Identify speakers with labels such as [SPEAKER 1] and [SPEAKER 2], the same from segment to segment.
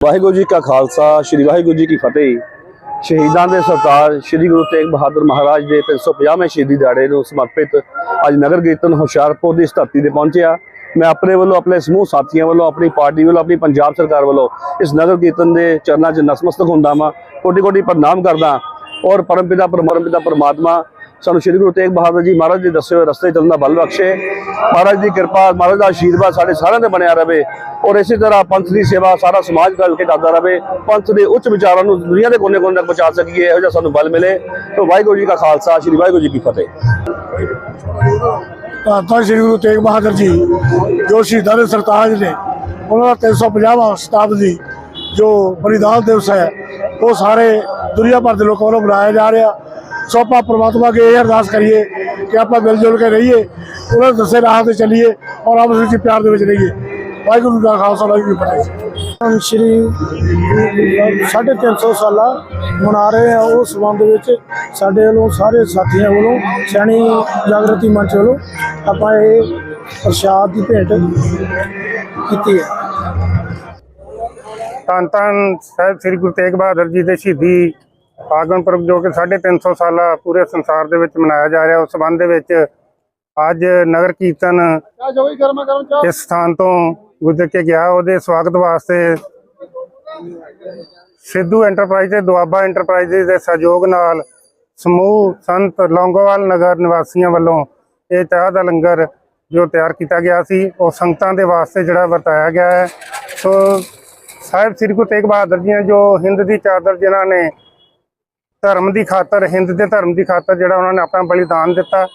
[SPEAKER 1] ਵਾਹਿਗੁਰੂ ਜੀ ਕਾ ਖਾਲਸਾ, ਸ੍ਰੀ ਵਾਹਿਗੁਰੂ ਜੀ ਕੀ ਫਤਿਹ। ਸ਼ਹੀਦਾਂ ਦੇ ਸਰਤਾਜ ਸ੍ਰੀ ਗੁਰੂ ਤੇਗ ਬਹਾਦਰ ਮਹਾਰਾਜ ਦੇ 350ਵੇਂ ਸ਼ਹੀਦੀ ਦਿਹਾੜੇ ਨੂੰ ਸਮਰਪਿਤ ਅੱਜ ਨਗਰ ਕੀਰਤਨ ਹੁਸ਼ਿਆਰਪੁਰ ਦੀ ਧਰਤੀ ਤੇ ਪਹੁੰਚਿਆ। ਮੈਂ ਆਪਣੇ ਵੱਲੋਂ, ਆਪਣੇ ਸਮੂਹ ਸਾਥੀਆਂ ਵੱਲੋਂ, ਆਪਣੀ ਪਾਰਟੀ ਵੱਲੋਂ, ਆਪਣੀ ਪੰਜਾਬ ਸਰਕਾਰ ਵੱਲੋਂ ਇਸ ਨਗਰ ਕੀਰਤਨ ਦੇ ਚਰਨਾਂ 'ਚ ਨਸਮਸਤਕ ਹੁੰਦਾ ਵਾਂ। ਕੋਟੀ ਕੋਟੀ ਪ੍ਰਣਾਮ ਕਰਦਾ ਔਰ ਪਰਮਪਿਤਾ ਪਰਮਪਿਤਾ, ਪਰਮਾਤਮਾ ਸਾਨੂੰ ਸ਼੍ਰੀ ਗੁਰੂ ਤੇਗ ਬਹਾਦਰ ਜੀ ਮਹਾਰਾਜ ਦੇ ਦੱਸੇ ਹੋਏ ਰਸਤੇ ਚੱਲਣ ਦਾ ਬਲ ਬਖਸ਼ੇ। ਮਹਾਰਾਜ ਦੀ ਕਿਰਪਾ, ਮਹਾਰਾਜ ਦਾ ਆਸ਼ੀਰਵਾਦ ਸਾਡੇ ਸਾਰਿਆਂ ਤੇ ਬਣਿਆ ਰਵੇ ਔਰ ਇਸੇ ਤਰ੍ਹਾਂ ਪੰਥ ਦੀ ਸੇਵਾ ਸਾਰਾ ਸਮਾਜ ਕਰ ਕੇ ਕਰਦਾ ਰਵੇ। ਪੰਥ ਦੇ ਉੱਚ ਵਿਚਾਰਾਂ ਨੂੰ ਦੁਨੀਆ ਦੇ ਕੋਨੇ-ਕੋਨੇ ਤੱਕ ਪਹੁੰਚਾ ਸਕੀਏ, ਇਹੋ ਜਿਹਾ ਸਾਨੂੰ ਬਲ ਮਿਲੇ। ਤੋਂ ਵਾਹਿਗੁਰੂ ਜੀ ਕਾ ਖਾਲਸਾ, ਸ੍ਰੀ ਵਾਹਿਗੁਰੂ ਜੀ ਕੀ ਫਤਿਹ।
[SPEAKER 2] ਧੰਨ ਸ਼੍ਰੀ ਗੁਰੂ ਤੇਗ ਬਹਾਦਰ ਜੀ, ਜੋ ਸ਼ਹੀਦਾਂ ਦੇ ਸਰਤਾਜ ਨੇ, ਉਹਨਾਂ ਦਾ 350ਵਾਂ ਸ਼ਤਾਬਦੀ ਜੋ ਬਲੀਦਾਨ ਦਿਵਸ ਹੈ, ਉਹ ਸਾਰੇ ਦੁਨੀਆ ਭਰ ਦੇ ਲੋਕਾਂ ਵੱਲੋਂ ਮਨਾਇਆ ਜਾ ਰਿਹਾ। ਸੋ ਆਪਾਂ ਪ੍ਰਮਾਤਮਾ ਅੱਗੇ ਇਹ ਅਰਦਾਸ ਕਰੀਏ ਕਿ ਆਪਾਂ ਮਿਲ ਜੁਲ ਕੇ ਰਹੀਏ ਉਹਨਾਂ ਦੇ ਦੱਸੇ ਰਾਹ ਤੇ ਚੱਲੀਏ ਔਰ ਆਪਸ ਵਿੱਚ ਪਿਆਰ ਦੇ ਵਿੱਚ ਰਹੀਏ। ਵਾਹਿਗੁਰੂ ਕਾ ਖਾਲਸਾ ਵਾਹਿਗੁਰੂ ਜੀ ਕੀ ਫਤਿਹ।
[SPEAKER 3] ਸ਼੍ਰੀ 350 ਸਾਲਾ ਮਨਾ ਰਹੇ ਆ ਉਸ ਸੰਬੰਧ ਵਿੱਚ ਸਾਡੇ ਵੱਲੋਂ ਸਾਰੇ ਸਾਥੀਆਂ ਵੱਲੋਂ ਸੈਣੀ ਜਾਗਰਤੀ ਮੰਚ ਵੱਲੋਂ ਆਪਾਂ ਇਹ ਪ੍ਰਸ਼ਾਦ ਦੀ ਭੇਟ ਕੀਤੀ ਹੈ।
[SPEAKER 4] ਧੰਨ ਧੰਨ ਸਾਹਿਬ ਸ੍ਰੀ ਗੁਰੂ ਤੇਗ ਬਹਾਦਰ ਜੀ ਦੇ ਸ਼ਹੀਦੀ ਆਗਮਨ ਪੁਰਬ ਜੋ ਕਿ 350 ਸਾਲਾ ਪੂਰੇ ਸੰਸਾਰ ਦੇ ਵਿੱਚ ਮਨਾਇਆ ਜਾ ਰਿਹਾ, ਉਸ ਸੰਬੰਧ ਦੇ ਵਿੱਚ ਅੱਜ ਨਗਰ ਕੀਰਤਨ ਇਸ ਸਥਾਨ ਤੋਂ ਗੁਜ਼ਰ ਕੇ ਗਿਆ। ਉਹਦੇ ਸਵਾਗਤ ਵਾਸਤੇ ਸਿੱਧੂ ਐਂਟਰਪ੍ਰਾਈਜ਼ ਤੇ ਦੁਆਬਾ ਐਂਟਰਪ੍ਰਾਈਜ਼ ਦੇ ਸਹਿਯੋਗ ਨਾਲ ਸਮੂਹ ਸੰਤ ਲੌਂਗੋਵਾਲ ਨਗਰ ਨਿਵਾਸੀਆਂ ਵੱਲੋਂ ਇਹ ਚਾਹ ਦਾ ਲੰਗਰ ਜੋ ਤਿਆਰ ਕੀਤਾ ਗਿਆ ਸੀ, ਉਹ ਸੰਗਤਾਂ ਦੇ ਵਾਸਤੇ ਜਿਹੜਾ ਵਰਤਾਇਆ ਗਿਆ ਹੈ। ਸੋ ਸਾਹਿਬ ਸ੍ਰੀ ਗੁਰੂ ਤੇਗ ਬਹਾਦਰ ਜੀ ਨੇ ਜੋ ਹਿੰਦ ਦੀ ਚਾਦਰ ਜਿਨ੍ਹਾਂ ਨੇ ਧਰਮ ਦੀ ਖਾਤਰ, ਹਿੰਦ ਦੇ ਧਰਮ ਦੀ ਖਾਤਰ ਜਿਹੜਾ ਉਹਨਾਂ ਨੇ ਆਪਣਾ ਬਲੀਦਾਨ ਦਿੱਤਾ।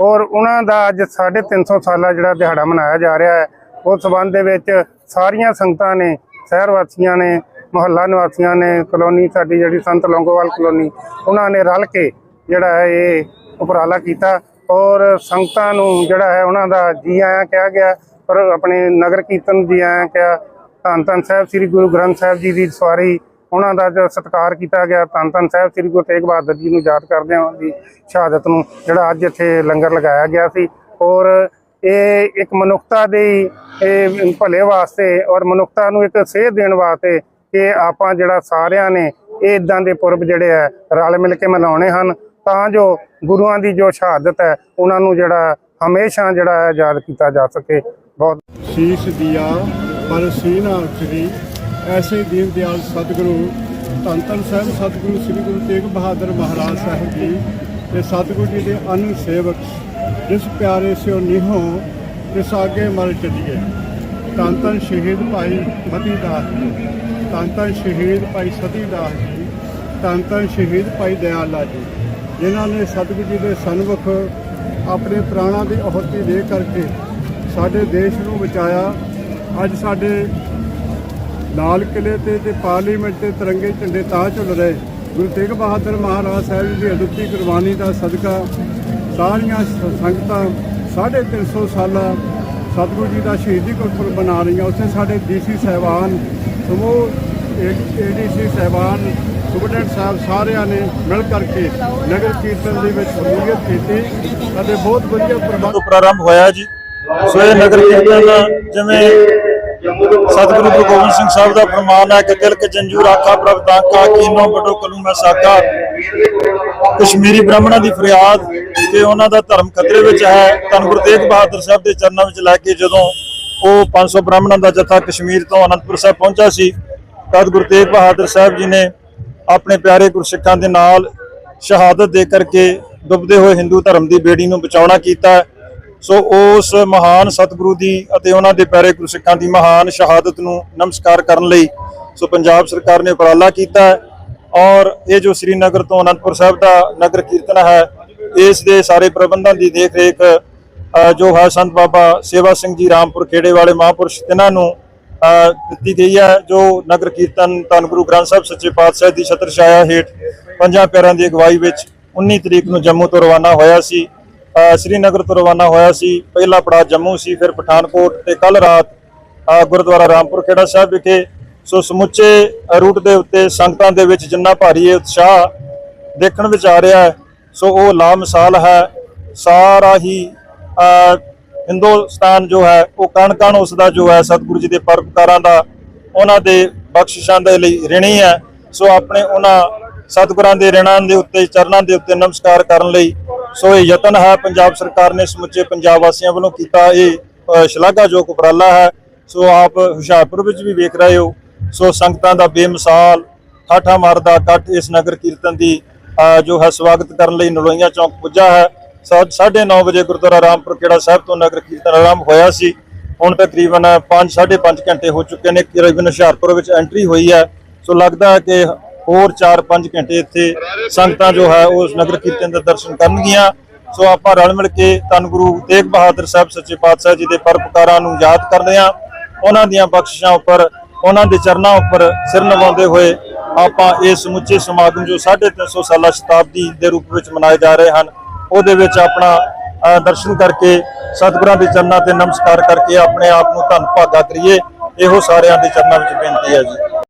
[SPEAKER 4] ਔਰ ਉਹਨਾਂ ਦਾ ਅੱਜ 350 ਸਾਲਾ ਜਿਹੜਾ ਦਿਹਾੜਾ ਮਨਾਇਆ ਜਾ ਰਿਹਾ ਹੈ। ਉਸ ਸਬੰਧ ਦੇ ਵਿੱਚ ਸਾਰੀਆਂ ਸੰਗਤਾਂ ਨੇ, ਸ਼ਹਿਰ ਵਾਸੀਆਂ ਨੇ, ਮੁਹੱਲਾ ਨਿਵਾਸੀਆਂ ਨੇ, ਕਲੋਨੀ ਸਾਡੀ ਜਿਹੜੀ ਸੰਤ ਲੌਂਗੋਵਾਲ ਕਲੋਨੀ, ਉਹਨਾਂ ਨੇ ਰਲ ਕੇ ਜਿਹੜਾ ਹੈ ਇਹ ਉਪਰਾਲਾ ਕੀਤਾ। ਔਰ ਸੰਗਤਾਂ ਨੂੰ ਜਿਹੜਾ ਹੈ ਉਹਨਾਂ ਦਾ ਜੀ ਆਇਆਂ ਕਿਹਾ ਗਿਆ ਪਰ ਆਪਣੇ ਨਗਰ ਕੀਰਤਨ ਜੀ ਆਇਆਂ ਕਿਹਾ। ਧੰਨ ਧੰਨ ਸਾਹਿਬ, ਸ੍ਰੀ ਗੁਰੂ ਗ੍ਰੰਥ ਸਾਹਿਬ ਜੀ ਦੀ ਸਵਾਰੀ ਉਹਨਾਂ ਦਾ ਜੋ ਸਤਿਕਾਰ ਕੀਤਾ ਗਿਆ, ਧੰਨ ਧੰਨ ਸਾਹਿਬ ਸ੍ਰੀ ਗੁਰੂ ਤੇਗ ਬਹਾਦਰ ਜੀ ਨੂੰ ਯਾਦ ਕਰਦੇ ਹਾਂ ਦੀ ਸ਼ਹਾਦਤ ਨੂੰ, ਜਿਹੜਾ ਅੱਜ ਇੱਥੇ ਲੰਗਰ ਲਗਾਇਆ ਗਿਆ ਸੀ। ਔਰ ਇਹ ਇੱਕ ਮਨੁੱਖਤਾ ਦੇ ਭਲੇ ਵਾਸਤੇ ਔਰ ਮਨੁੱਖਤਾ ਨੂੰ ਇੱਕ ਸੇਧ ਦੇਣ ਵਾਸਤੇ ਕਿ ਆਪਾਂ ਜਿਹੜਾ ਸਾਰਿਆਂ ਨੇ ਇਹ ਇਦਾਂ ਦੇ ਪੁਰਬ ਜਿਹੜੇ ਆ, ਰਲ ਮਿਲ ਕੇ ਮਨਾਉਣੇ ਹਨ। ਤਾਂ ਜੋ ਗੁਰੂਆਂ ਦੀ ਜੋ ਸ਼ਹਾਦਤ ਹੈ, ਉਹਨਾਂ ਨੂੰ ਜਿਹੜਾ ਹਮੇਸ਼ਾ ਜਿਹੜਾ ਯਾਦ ਕੀਤਾ ਜਾ ਸਕੇ। ਬਹੁਤ
[SPEAKER 2] ਸ਼ੀਸ਼ ਦਿਆ ਪਰ ਸੀਨਾ ਉਚਰੀ ਐਸੇ ਦੀਨ ਦਿਆਲ ਸਤਿਗੁਰੂ, ਧੰਨ ਧੰਨ ਸਾਹਿਬ, ਸਤਿਗੁਰੂ ਸ੍ਰੀ ਗੁਰੂ ਤੇਗ ਬਹਾਦਰ ਮਹਾਰਾਜ ਸਾਹਿਬ ਜੀ ਤੇ ਸਤਿਗੁਰੂ ਜੀ ਦੇ ਅਨੰਦ ਸੇਵਕ, ਜਿਸ ਪਿਆਰੇ ਸਿਓ ਨਿਹੋ ਤਿਸ ਆਗੇ ਮਰ ਚੱਲੀਏ। ਧੰਨ ਧੰਨ ਸ਼ਹੀਦ ਭਾਈ ਮਤੀ ਦਾਸ ਜੀ, ਧੰਨ ਧੰਨ ਸ਼ਹੀਦ ਭਾਈ ਸਤੀ ਦਾਸ ਜੀ, ਧੰਨ ਧੰਨ ਸ਼ਹੀਦ ਭਾਈ ਦਿਆਲਾ ਜੀ, ਜਿਨ੍ਹਾਂ ਨੇ ਸਤਿਗੁਰੂ ਜੀ ਦੇ ਸਨਮੁਖ ਆਪਣੇ ਪ੍ਰਾਣਾਂ ਦੀ ਆਹਤੀ ਦੇ ਕਰਕੇ ਸਾਡੇ ਦੇਸ਼ ਨੂੰ ਬਚਾਇਆ। ਅੱਜ ਸਾਡੇ ਲਾਲ ਕਿਲੇ ਤੇ ਤੇ ਪਾਰਲੀਮੈਂਟ ਤੇ ਤਿਰੰਗੇ ਝੰਡੇ ਤਾਂ ਝੁੱਲ ਰਹੇ ਗੁਰੂ ਤੇਗ ਬਹਾਦਰ ਮਹਾਰਾਜ ਸਾਹਿਬ ਜੀ ਦੀ ਅਦੁੱਤੀ ਕੁਰਬਾਨੀ ਦਾ ਸਦਕਾ ਸਾਰੀਆਂ ਸ- ਸੰਗਤਾਂ 350 ਸਾਲਾ ਸਤਿਗੁਰੂ ਜੀ ਦਾ ਸ਼ਹੀਦੀ ਗੁਰਪੁਰਬ ਮਨਾ ਰਹੀਆਂ ਉੱਥੇ ਸਾਡੇ ਡੀਸੀ ਸਾਹਿਬਾਨ ਸਮੂਹ ਏਡੀਸੀ ਸਾਹਿਬਾਨ ਸੁਪਰਡੈਂਟ ਸਾਹਿਬ ਸਾਰਿਆਂ ਨੇ ਮਿਲ ਕਰਕੇ ਨਗਰ ਕੀਰਤਨ ਦੇ ਵਿੱਚ ਸ਼ਮੂਲੀਅਤ ਕੀਤੀ ਅਤੇ ਬਹੁਤ ਵਧੀਆ ਪ੍ਰਬੰਧ
[SPEAKER 5] ਪ੍ਰਾਰੰਭ ਹੋਇਆ ਜੀ ਸੋ ਇਹ ਨਗਰ ਕੀਰਤਨ ਜਿਵੇਂ ਸਤਿਗੁਰੂ ਗੁਰੂ ਗੋਬਿੰਦ ਸਿੰਘ ਸਾਹਿਬ ਦਾ ਫਰਮਾਨ ਹੈ ਕਿ ਦਿਲ ਜੰਜੂ ਰਾਖਾ ਪ੍ਰਭ ਦਾਕਾ ਕੀਨੋ ਬਟੋ ਕਲੂ ਮੈਂ ਸਾਕਾ ਕਸ਼ਮੀਰੀ ਬ੍ਰਾਹਮਣਾਂ ਦੀ ਫਰਿਆਦ ਤੇ ਉਹਨਾਂ ਦਾ ਧਰਮ ਖਤਰੇ ਵਿੱਚ ਹੈ। ਧੰਨ ਗੁਰੂ ਤੇਗ ਬਹਾਦਰ ਸਾਹਿਬ ਦੇ ਚਰਨਾਂ ਵਿੱਚ ਲੈ ਕੇ ਜਦੋਂ ਉਹ 500 ਬ੍ਰਾਹਮਣਾਂ ਦਾ ਜਥਾ ਕਸ਼ਮੀਰ ਤੋਂ ਅਨੰਦਪੁਰ ਸਾਹਿਬ ਪਹੁੰਚਾ ਸੀ, ਤਦ ਗੁਰੂ ਤੇਗ ਬਹਾਦਰ ਸਾਹਿਬ ਜੀ ਨੇ ਆਪਣੇ ਪਿਆਰੇ ਗੁਰਸਿੱਖਾਂ ਦੇ ਨਾਲ ਸ਼ਹਾਦਤ ਦੇ ਕਰਕੇ ਡੁੱਬਦੇ ਹੋਏ ਹਿੰਦੂ ਧਰਮ ਦੀ ਬੇੜੀ ਨੂੰ ਬਚਾਉਣਾ ਕੀਤਾ। ਸੋ ਉਸ ਮਹਾਨ ਸਤਿਗੁਰੂ ਦੀ ਅਤੇ ਉਹਨਾਂ ਦੇ ਪਿਆਰੇ ਗੁਰਸਿੱਖਾਂ ਦੀ ਮਹਾਨ ਸ਼ਹਾਦਤ ਨੂੰ ਨਮਸਕਾਰ ਕਰਨ ਲਈ ਸੋ ਪੰਜਾਬ ਸਰਕਾਰ ਨੇ ਉਪਰਾਲਾ ਕੀਤਾ ਔਰ ਇਹ ਜੋ ਸ੍ਰੀਨਗਰ ਤੋਂ ਅਨੰਦਪੁਰ ਸਾਹਿਬ ਦਾ ਨਗਰ ਕੀਰਤਨ ਹੈ, ਇਸ ਦੇ ਸਾਰੇ ਪ੍ਰਬੰਧਾਂ ਦੀ ਦੇਖ ਰੇਖ ਜੋ ਹੈ ਸੰਤ ਬਾਬਾ ਸੇਵਾ ਸਿੰਘ ਜੀ ਰਾਮਪੁਰ ਖੇੜੇ ਵਾਲੇ ਮਹਾਂਪੁਰਸ਼ ਤਿਨਾਂ ਨੂੰ ਦਿੱਤੀ ਗਈ ਹੈ, ਜੋ ਨਗਰ ਕੀਰਤਨ ਧੰਨ ਗੁਰੂ ਗ੍ਰੰਥ ਸਾਹਿਬ ਸੱਚੇ ਪਾਤਸ਼ਾਹ ਦੀ ਛਤਰ ਛਾਇਆ ਹੇਠ ਪੰਜਾਂ ਪਿਆਰਿਆਂ ਦੀ ਅਗਵਾਈ ਵਿੱਚ 19 ਤਰੀਕ ਨੂੰ ਜੰਮੂ ਤੋਂ ਰਵਾਨਾ ਹੋਇਆ ਸੀ। ਸ੍ਰੀਨਗਰ ਤੋਂ ਰਵਾਨਾ ਹੋਇਆ ਸੀ। ਪਹਿਲਾ ਪੜਾਅ ਜੰਮੂ ਸੀ, ਫਿਰ ਪਠਾਨਕੋਟ ਤੇ ਕੱਲ ਰਾਤ ਗੁਰਦੁਆਰਾ ਰਾਮਪੁਰ ਖੇੜਾ ਸਾਹਿਬ ਵਿਖੇ। ਸੋ ਸਮੁੱਚੇ ਰੂਟ ਦੇ ਉੱਤੇ ਸੰਗਤਾਂ ਦੇ ਵਿੱਚ ਜਿੰਨਾ ਭਾਰੀ ਇਹ ਉਤਸ਼ਾਹ ਦੇਖਣ ਵਿੱਚ ਆ ਰਿਹਾ ਹੈ, ਸੋ ਉਹ ਲਾ ਮਿਸਾਲ ਹੈ। ਸਾਰਾ ਹੀ ਹਿੰਦੁਸਤਾਨ ਜੋ ਹੈ, ਉਹ ਕਣ ਕਣ ਉਸ ਦਾ ਜੋ ਹੈ, ਸਤਿਗੁਰੂ ਜੀ ਦੇ ਪਰਪਕਾਰਾਂ ਦਾ, ਉਹਨਾਂ ਦੇ ਬਖਸ਼ਿਸ਼ਾਂ ਦੇ ਲਈ ਰਿਣੀ ਹੈ। ਸੋ ਆਪਣੇ ਉਹਨਾਂ ਸਤਿਗੁਰਾਂ ਦੇ ਰਿਣਾਂ ਦੇ ਉੱਤੇ, ਚਰਨਾਂ ਦੇ ਉੱਤੇ ਨਮਸਕਾਰ ਕਰਨ ਲਈ ਸੋ ਇਹ ਯਤਨ ਹੈ, ਪੰਜਾਬ ਸਰਕਾਰ ਨੇ ਸਮੁੱਚੇ ਪੰਜਾਬ ਵਾਸੀਆਂ ਵੱਲੋਂ ਕੀਤਾ ਇਹ ਸ਼ਲਾਘਾਯੋਗ ਉਪਰਾਲਾ ਹੈ। ਸੋ ਆਪ ਹੁਸ਼ਿਆਰਪੁਰ ਵਿੱਚ ਵੀ ਵੇਖ ਰਹੇ ਹੋ। ਸੋ ਸੰਗਤਾਂ ਦਾ ਬੇਮਿਸਾਲ ਠਾਠਾ ਮਾਰਦਾ ਇਕੱਠ ਇਸ ਨਗਰ ਕੀਰਤਨ ਦੀ ਜੋ ਹੈ, ਸਵਾਗਤ ਕਰਨ ਲਈ ਨਲੋਈਆਂ ਚੌਂਕ ਪੁੱਜਾ ਹੈ। 9:30 ਵਜੇ ਗੁਰਦੁਆਰਾ ਰਾਮਪੁਰ ਖੇੜਾ ਸਾਹਿਬ ਤੋਂ ਨਗਰ ਕੀਰਤਨ ਆਰੰਭ ਹੋਇਆ ਸੀ। ਹੁਣ ਤਕਰੀਬਨ 5 5.5 ਘੰਟੇ ਹੋ ਚੁੱਕੇ ਨੇ ਤਕਰੀਬਨ ਹੁਸ਼ਿਆਰਪੁਰ ਵਿੱਚ ਐਂਟਰੀ ਹੋਈ ਹੈ। ਸੋ ਲੱਗਦਾ ਹੈ ਕਿ ਹੋਰ 4-5 ਘੰਟੇ ਇੱਥੇ ਸੰਗਤਾਂ ਜੋ ਹੈ ਉਸ ਨਗਰ ਕੀਰਤਨ ਦੇ ਦਰਸ਼ਨ ਕਰਨਗੀਆਂ। ਸੋ ਆਪਾਂ ਰਲ ਮਿਲ ਕੇ ਧੰਨ ਗੁਰੂ ਤੇਗ ਬਹਾਦਰ ਸਾਹਿਬ ਸੱਚੇ ਪਾਤਸ਼ਾਹ ਜੀ ਦੇ ਪਰਪਕਾਰਾਂ ਨੂੰ ਯਾਦ ਕਰਦੇ ਹਾਂ। ਉਹਨਾਂ ਦੀਆਂ ਬਖਸ਼ਿਸ਼ਾਂ ਉੱਪਰ, ਉਹਨਾਂ ਦੇ ਚਰਨਾਂ ਉੱਪਰ ਸਿਰ ਨਵਾਉਂਦੇ ਹੋਏ ਆਪਾਂ ਇਹ ਸਮੁੱਚੇ ਸਮਾਗਮ ਜੋ 350 ਸਾਲਾ ਸ਼ਤਾਬਦੀ ਦੇ ਰੂਪ ਵਿੱਚ ਮਨਾਏ ਜਾ ਰਹੇ ਹਨ, ਉਹਦੇ ਵਿੱਚ ਆਪਣਾ ਦਰਸ਼ਨ ਕਰਕੇ ਸਤਿਗੁਰਾਂ ਦੇ ਚਰਨਾਂ ਤੇ ਨਮਸਕਾਰ ਕਰਕੇ ਆਪਣੇ ਆਪ ਨੂੰ ਧੰਨ ਭਾਗਾ ਕਰੀਏ। ਇਹੋ ਸਾਰਿਆਂ ਦੇ ਚਰਨਾਂ ਵਿੱਚ ਬੇਨਤੀ ਹੈ ਜੀ।